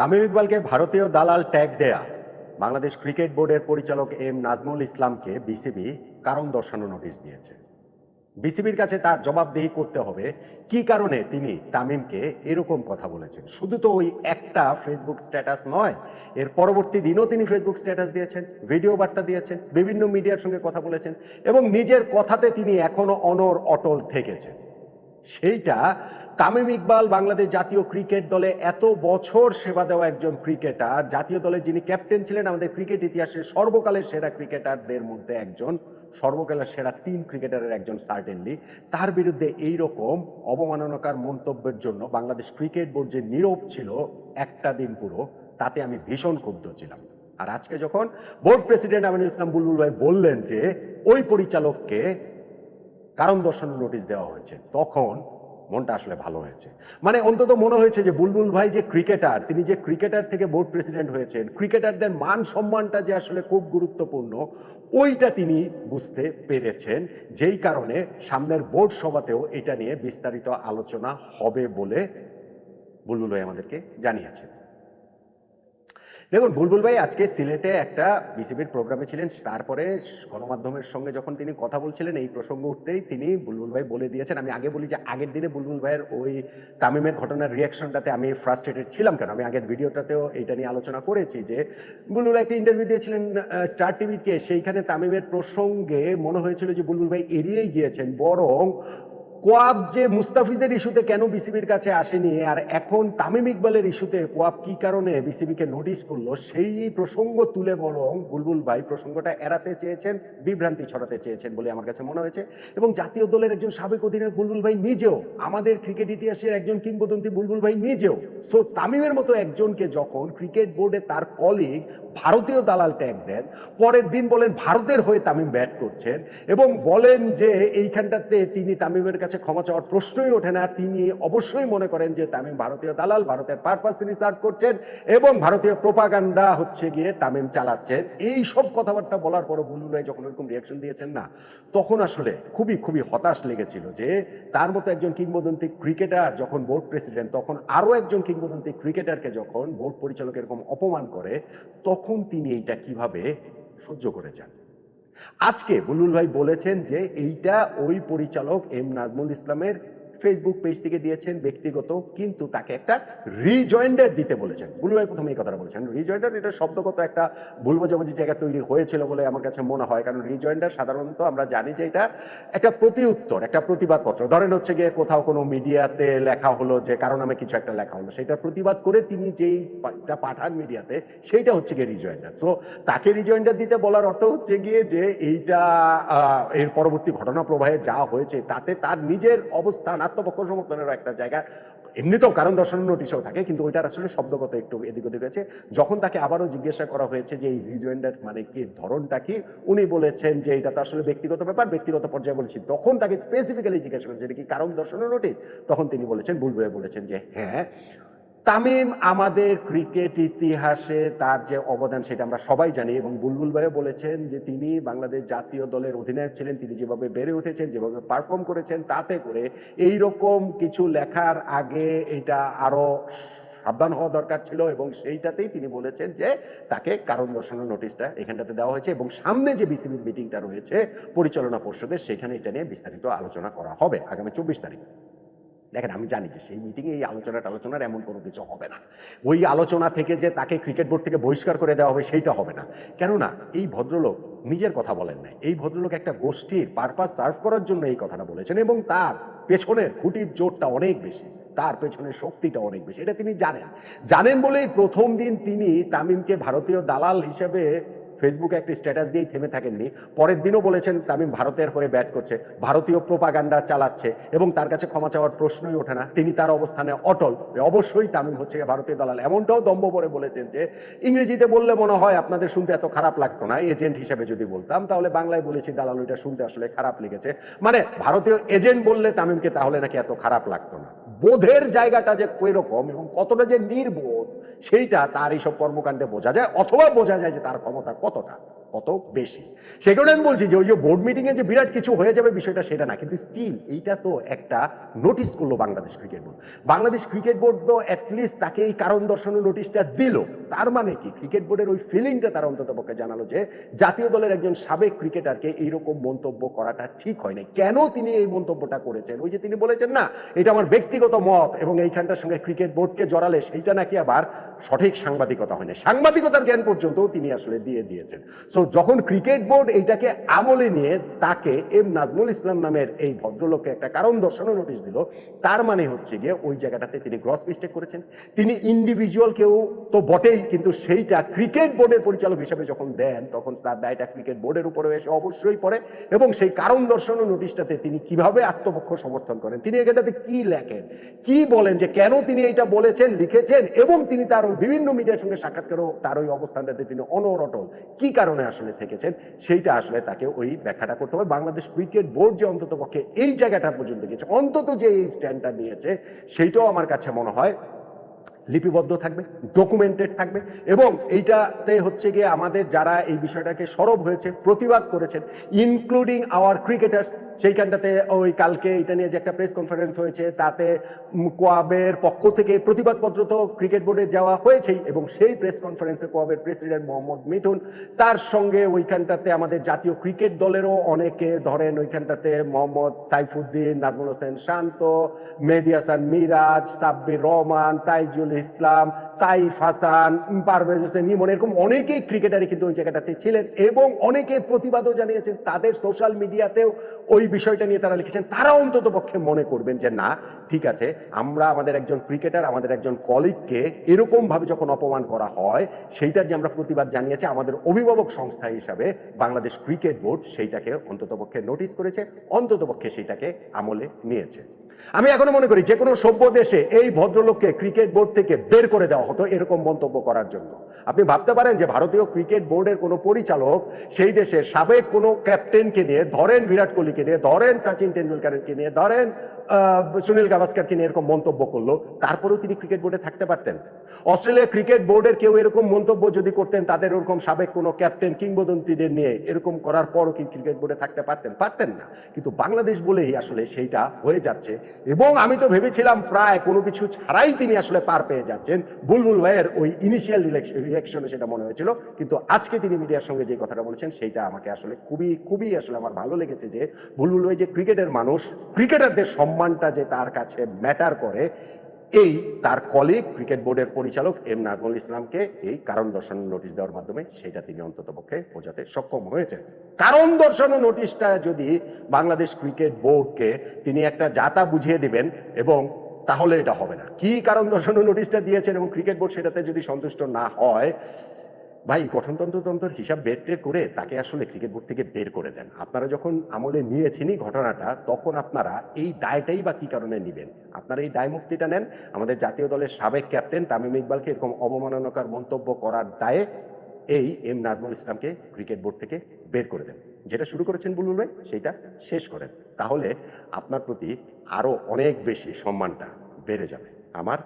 তামিম ইকবালকে ভারতীয় দালাল ট্যাগ দেয়া। বাংলাদেশ ক্রিকেট বোর্ডের পরিচালক এম নাজমুল ইসলামকে বিসিবি কারণ দর্শানো নোটিশ দিয়েছে। বিসিবির কাছে তার জবাবদিহি করতে হবে কি কারণে তিনি তামিমকে এরকম কথা বলেছেন। শুধু তো ওই একটা ফেসবুক স্ট্যাটাস নয়, এর পরবর্তী দিনও তিনি ফেসবুক স্ট্যাটাস দিয়েছেন, ভিডিও বার্তা দিয়েছেন, বিভিন্ন মিডিয়ার সঙ্গে কথা বলেছেন এবং নিজের কথাতে তিনি এখনও অনর অটল থেকেছেন। সেইটা তামিম ইকবাল বাংলাদেশ জাতীয় ক্রিকেট দলে এত বছর সেবা দেওয়া একজন ক্রিকেটার। জাতীয় দলের যিনি ক্যাপ্টেন ছিলেন, আমাদের ক্রিকেট ইতিহাসে সর্বকালের সেরা ক্রিকেটারদের মধ্যে একজন। সর্বকালের সেরা তিন ক্রিকেটারের একজন সার্টেনলি তার বিরুদ্ধে এই রকম অবমাননাকার মন্তব্যের জন্য বাংলাদেশ ক্রিকেট বোর্ড যে নীরব ছিল একটা দিন পুরো, তাতে আমি ভীষণ ক্ষুব্ধ ছিলাম। আর আজকে যখন বোর্ড প্রেসিডেন্ট আমিনুল ইসলাম বুলবুল ভাই বললেন যে, ওই পরিচালককে কারণ দর্শানোর নোটিশ দেওয়া হয়েছে, তখন মনটা আসলে ভালো হয়েছে। মানে অন্তত মনে হয়েছে যে বুলবুল ভাই যে ক্রিকেটার, তিনি যে ক্রিকেটার থেকে বোর্ড প্রেসিডেন্ট হয়েছেন, ক্রিকেটারদের মান সম্মানটা যে আসলে খুব গুরুত্বপূর্ণ, ওইটা তিনি বুঝতে পেরেছেন। যেই কারণে সামনের বোর্ড সভাতেও এটা নিয়ে বিস্তারিত আলোচনা হবে বলে বুলবুল ভাই আমাদেরকে জানিয়েছেন। দেখুন, বুলবুল ভাই আজকে সিলেটে একটা বিসিবির প্রোগ্রামে ছিলেন, তারপরে গণমাধ্যমের সঙ্গে যখন তিনি কথা বলছিলেন, এই প্রসঙ্গ উঠতেই তিনি বুলবুল ভাই বলে দিয়েছেন। আমি আগে বলি যে, আগের দিনে বুলবুল ভাইয়ের ওই তামিমের ঘটনার রিয়াকশনটাতে আমি ফ্রাস্ট্রেটেড ছিলাম কেন? আমি আগের ভিডিওটাতেও এইটা নিয়ে আলোচনা করেছি যে, বুলবুল একটা ইন্টারভিউ দিয়েছিলেন স্টার টিভিকে সেইখানে তামিমের প্রসঙ্গে মনে হয়েছিল যে, বুলবুল ভাই এড়িয়েই গিয়েছেন, বরং কোয়াব যে মুস্তাফিজের ইস্যুতে কেন বিসিবির কাছে আসেনি আর এখন তামিম ইকবালের ইস্যুতে কোয়াব কি কারণে বিসিবিকে নোটিশ করল, সেই প্রসঙ্গ তুলে বরং বুলবুল ভাই, প্রসঙ্গটা এড়াতে চেয়েছেন, বিভ্রান্তি ছড়াতে চেয়েছেন বলে আমার কাছে মনে হয়েছে। এবং জাতীয় দলের একজন সাবেক অধিনায়ক বুলবুল ভাই নিজেও, আমাদের ক্রিকেট ইতিহাসের একজন কিংবদন্তি বুলবুল ভাই নিজেও। সো তামিমের মতো একজনকে যখন ক্রিকেট বোর্ডে তার কলিগ ভারতীয় দালাল ট্যাগ দেন পরের দিন বলেন ভারতের হয়ে তামিম ব্যাট করছেন এবং বলেন যে এইখানটাতে তিনি তামিমের কাছে ক্ষমা চাওয়ার প্রশ্নই ওঠে না। তিনি অবশ্যই মনে করেন যে তামিম ভারতীয় দালাল, ভারতের পারপাস তিনি সার্ভ করছেন এবং ভারতীয় প্রোপাগান্ডা হচ্ছে গিয়ে তামিম চালাচ্ছেন। এই সব কথাবার্তা বলার পরও বুলবুল ভাই যখন এরকম রিয়াকশন দিয়েছেন না, তখন আসলে খুবই খুবই হতাশ লেগেছিল যে তার মতো একজন কিংবদন্তি ক্রিকেটার যখন বোর্ড প্রেসিডেন্ট তখন আরও একজন কিংবদন্তি ক্রিকেটারকে যখন বোর্ড পরিচালক এরকম অপমান করে, তখন তিনি এইটা কীভাবে সহ্য করে যান আজকে বুলুল ভাই বলেছেন যে এইটা ওই পরিচালক এম নাজমুল ইসলামের ফেসবুক পেজ থেকে দিয়েছেন ব্যক্তিগত, কিন্তু তাকে একটা রিজয়েন্ডার দিতে বলেছেন। বুলু ভাই প্রথমে এই কথাটা বলেছেন। রিজয়েন্ডার এটা শব্দগত একটা ভুল বোঝাবুঝি জায়গা তৈরি হয়েছিল বলে আমার কাছে মনে হয়। কারণ রিজয়েন্ডার সাধারণত আমরা জানি যে এটা একটা প্রতি উত্তর একটা প্রতিবাদপত্র। ধরেন হচ্ছে গিয়ে কোথাও কোনো মিডিয়াতে লেখা হলো যে কারণ নামে কিছু একটা লেখা হলো, সেটা প্রতিবাদ করে তিনি যেই পাঠান মিডিয়াতে, সেইটা হচ্ছে গিয়ে রিজয়েন্ডার সো তাকে রিজয়েন্ডার দিতে বলার অর্থ হচ্ছে গিয়ে যে এইটা এর পরবর্তী ঘটনা প্রবাহে যা হয়েছে, তাতে তার নিজের অবস্থান আত্মপক্ষ সমর্থনের একটা জায়গা। এমনিতেও কারণ দর্শানোর নোটিশও থাকে, কিন্তু ওইটার আসলে শব্দগত একটু এদিক ওদিক হয়েছে। যখন তাকে আবারও জিজ্ঞাসা করা হয়েছে যে, এই রিজয়েন্ডার মানে কি, ধরনটা কি? উনি বলেছেন যে, এটা তো আসলে ব্যক্তিগত ব্যাপার, ব্যক্তিগত পর্যায়ে বলেছি। তখন তাকে স্পেসিফিক্যালি জিজ্ঞাসা করেছে এটা কি কারণ দর্শানোর নোটিশ তখন তিনি বলেছেন, ভুল বলেছেন যে হ্যাঁ তামিম আমাদের ক্রিকেট ইতিহাসে তার যে অবদান সেটা আমরা সবাই জানি এবং বুলবুল ভাইও বলেছেন যে তিনি বাংলাদেশ জাতীয় দলের অধিনায়ক ছিলেন, তিনি যেভাবে বেড়ে উঠেছেন, যেভাবে পারফর্ম করেছেন, তাতে করে এই রকম কিছু লেখার আগে এটা আরও সাবধান হওয়া দরকার ছিল এবং সেইটাতেই তিনি বলেছেন যে তাকে কারণ দর্শানোর নোটিশটা এখানটাতে দেওয়া হয়েছে এবং সামনে যে বিসিবি মিটিংটা রয়েছে পরিচালনা পর্ষদের, সেখানে এটা নিয়ে বিস্তারিত আলোচনা করা হবে আগামী চব্বিশ তারিখ। দেখেন, আমি জানি যে সেই মিটিংয়ে এই আলোচনা আলোচনার এমন কোনো কিছু হবে না। ওই আলোচনা থেকে যে তাকে ক্রিকেট বোর্ড থেকে বহিষ্কার করে দেওয়া হবে, সেইটা হবে না। কেননা, এই ভদ্রলোক নিজের কথা বলেন না এই ভদ্রলোক একটা গোষ্ঠীর পারপাস সার্ভ করার জন্য এই কথাটা বলেছেন এবং তার পেছনের খুঁটির জোরটা অনেক বেশি, তার পেছনের শক্তিটা অনেক বেশি, এটা তিনি জানেন। জানেন বলেই প্রথম দিন তিনি তামিমকে ভারতীয় দালাল হিসেবে ফেসবুকে একটি স্ট্যাটাস দিয়েই থেমে থাকেননি। পরের দিনও বলেছেন তামিম ভারতের হয়ে ব্যাট করছে। ভারতীয় প্রোপাগান্ডা চালাচ্ছে এবং তার কাছে ক্ষমা চাওয়ার প্রশ্নই ওঠে না। তিনি তার অবস্থানে অটল। অবশ্যই তামিম হচ্ছে ভারতীয় দালাল। এমনটাও দম্ভ করে বলেছেন যে, ইংরেজিতে বললে মনে হয় আপনাদের শুনতে এত খারাপ লাগতো না। এজেন্ট হিসেবে যদি বলতাম, তাহলে বাংলায় বলেছি দালাল, ওইটা শুনতে আসলে খারাপ লেগেছে। মানে ভারতীয় এজেন্ট বললে তামিমকে তাহলে নাকি এত খারাপ লাগতো না। বোধের জায়গাটা যে রকম এবং কতটা যে নির্বোধ সেইটা তার এইসব কর্মকাণ্ডে বোঝা যায়, অথবা বোঝা যায় যে তার ক্ষমতা কতটা, কত বেশি। সেই কারণে আমি বলছি যে ওই যে বোর্ড মিটিংয়ে যে বিরাট কিছু হয়ে যাবে বিষয়টা সেটা না, কিন্তু স্টিল এইটা তো একটা নোটিশ করল Bangladesh cricket board Bangladesh cricket board তো অ্যাটলিস্ট তাকে এই কারণ দর্শানোর নোটিশটা দিল। তার মানে কি? ক্রিকেট বোর্ডের ওই ফিলিংটা তারা অন্তত পক্ষে জানালো যে জাতীয় দলের একজন সাবেক ক্রিকেটারকে এইরকম মন্তব্য করাটা ঠিক হয়নি কেন তিনি এই মন্তব্যটা করেছেন? ওই যে তিনি বলেছেন না, এটা আমার ব্যক্তিগত মত এবং এইখানটার সঙ্গে ক্রিকেট বোর্ডকে জড়ালে সেইটা নাকি আবার সঠিক সাংবাদিকতা হয় না সাংবাদিকতার জ্ঞান পর্যন্ত তিনি আসলে দিয়ে দিয়েছেন। সো যখন ক্রিকেট বোর্ড এইটাকে আমলে নিয়ে তাকে এম নাজমুল ইসলাম নামের এই ভদ্রলোককে একটা কারণ দর্শানো নোটিশ দিল, তার মানে হচ্ছে গিয়ে ওই জায়গাটাতে তিনি গ্রস মিস্টেক করেছেন। তিনি ইন্ডিভিজুয়াল কেউ তো বটেই, কিন্তু সেইটা ক্রিকেট বোর্ডের পরিচালক হিসেবে যখন দেন, তখন তার দায়টা ক্রিকেট বোর্ডের উপরে এসে অবশ্যই পড়ে এবং সেই কারণ দর্শানো নোটিশটাতে তিনি কীভাবে আত্মপক্ষ সমর্থন করেন, তিনি এখানটাতে কি লেখেন, কি বলেন, যে কেন তিনি এটা বলেছেন, লিখেছেন এবং তিনি তার ওই বিভিন্ন মিডিয়ার সঙ্গে সাক্ষাৎকারও তার ওই অবস্থানটাতে তিনি অনরটল কি কারণে আসলে থেকেছেন? সেইটা আসলে তাকে ওই ব্যাখ্যাটা করতে হবে। বাংলাদেশ ক্রিকেট বোর্ড যে অন্তত পক্ষে এই জায়গাটা পর্যন্ত গেছে অন্তত যে এই স্ট্যান্ডটা নিয়েছে, সেইটাও আমার কাছে মনে হয় লিপিবদ্ধ থাকবে ডকুমেন্টেড থাকবে এবং এইটাতে হচ্ছে গিয়ে আমাদের যারা এই বিষয়টাকে সরব হয়েছে, প্রতিবাদ করেছেন ইনক্লুডিং আওয়ার ক্রিকেটার্স সেইখানটাতে ওই কালকে এটা নিয়ে যে একটা প্রেস কনফারেন্স হয়েছে, তাতে কোয়াবের পক্ষ থেকে প্রতিবাদপত্র তো ক্রিকেট বোর্ডে যাওয়া হয়েছেই এবং সেই প্রেস কনফারেন্সে কোয়াবের প্রেসিডেন্ট মোহাম্মদ মিঠুন, তার সঙ্গে ওইখানটাতে আমাদের জাতীয় ক্রিকেট দলেরও অনেকে ধরেন ওইখানটাতে মোহাম্মদ সাইফুদ্দিন, নাজমুল হোসেন শান্ত, মেহেদি হাসান মিরাজ, সাব্বির রহমান, তাইজুল ইসলাম, সাইফ হাসান, পারভেজ হোসেন, ইমন, এরকম অনেকেই ক্রিকেটারই কিন্তু ওই জায়গাটাতে ছিলেন এবং অনেকে প্রতিবাদও জানিয়েছেন তাদের সোশ্যাল মিডিয়াতেও ওই বিষয়টা নিয়ে তারা লিখেছেন। তারা অন্তত পক্ষে মনে করবেন যে, না, ঠিক আছে, আমরা আমাদের একজন ক্রিকেটার, আমাদের একজন কলিগকে এরকম ভাবে যখন অপমান করা হয়, সেইটার যে আমরা প্রতিবাদ জানিয়েছি, আমাদের অভিভাবক সংস্থা হিসাবে বাংলাদেশ ক্রিকেট বোর্ড সেইটাকে অন্তত পক্ষে নোটিশ করেছে, অন্তত পক্ষে সেইটাকে আমলে নিয়েছে। আমি এখনও মনে করি যে কোনো সভ্য দেশে এই ভদ্রলোককে ক্রিকেট বোর্ড থেকে বের করে দেওয়া হতো এরকম মন্তব্য করার জন্য। আপনি ভাবতে পারেন যে ভারতীয় ক্রিকেট বোর্ডের কোনো পরিচালক সেই দেশের সাবেক কোনো ক্যাপ্টেনকে নিয়ে, ধরেন বিরাট কোহলিকে নিয়ে, ধরেন সচিন টেন্ডুলকারকে নিয়ে, ধরেন সুনীল গাভাস্কারকে নিয়ে এরকম মন্তব্য করল, তারপরেও তিনি ক্রিকেট বোর্ডে থাকতে পারতেন। অস্ট্রেলিয়া ক্রিকেট বোর্ডের কেউ এরকম মন্তব্য যদি করতেন, তাদের ওরকম সাবেক কোনো ক্যাপ্টেন কিংবদন্তিদের নিয়ে এরকম করার পরও কি ক্রিকেট বোর্ডে থাকতে পারতেন? পারতেন না। কিন্তু বাংলাদেশ বলেই আসলে সেইটা হয়ে যাচ্ছে। এবং আমি তো ভেবেছিলাম প্রায় কোনো কিছু ছাড়াই তিনি আসলে পার পেয়ে যাচ্ছেন। বুলবুল ভাইয়ের ওই ইনিশিয়াল রিয়াকশনে সেটা মনে হয়েছিল। কিন্তু আজকে তিনি মিডিয়ার সঙ্গে যে কথাটা বলেছেন, সেইটা আমাকে আসলে খুবই খুবই আসলে আমার ভালো লেগেছে যে বুলবুল ভাই যে ক্রিকেটের মানুষ ক্রিকেটারদের সম্মানটা যে তার কাছে ম্যাটার করে, এই তার কলিগ ক্রিকেট বোর্ডের পরিচালক এম নাজমুল ইসলামকে এই কারণ দর্শানোর নোটিশ দেওয়ার মাধ্যমে সেটা তিনি অন্তত পক্ষে বোঝাতে সক্ষম হয়েছেন। কারণ দর্শানো নোটিশটা যদি বাংলাদেশ ক্রিকেট বোর্ডকে তিনি একটা জাতা বুঝিয়ে দিবেন এবং তাহলে এটা হবে না। কি কারণ দর্শানো নোটিশটা দিয়েছেন এবং ক্রিকেট বোর্ড সেটাতে যদি সন্তুষ্ট না হয় ভাই গঠনতন্ত্র তন্ত্রের হিসাব বের টের করে তাকে আসলে ক্রিকেট বোর্ড থেকে বের করে দেন। আপনারা যখন আমলে নিয়েছেনই ঘটনাটা, তখন আপনারা এই দায়টাই বা কি কারণে নেবেন? আপনারা এই দায় মুক্তিটা নেন। আমাদের জাতীয় দলের সাবেক ক্যাপ্টেন তামিম ইকবালকে এরকম অবমাননাকার মন্তব্য করার দায়ে এই এম নাজমুল ইসলামকে ক্রিকেট বোর্ড থেকে বের করে দেন। যেটা শুরু করেছেন বুলবুল ভাই, সেইটা শেষ করেন। তাহলে আপনার প্রতি আরও অনেক বেশি সম্মানটা বেড়ে যাবে। আমার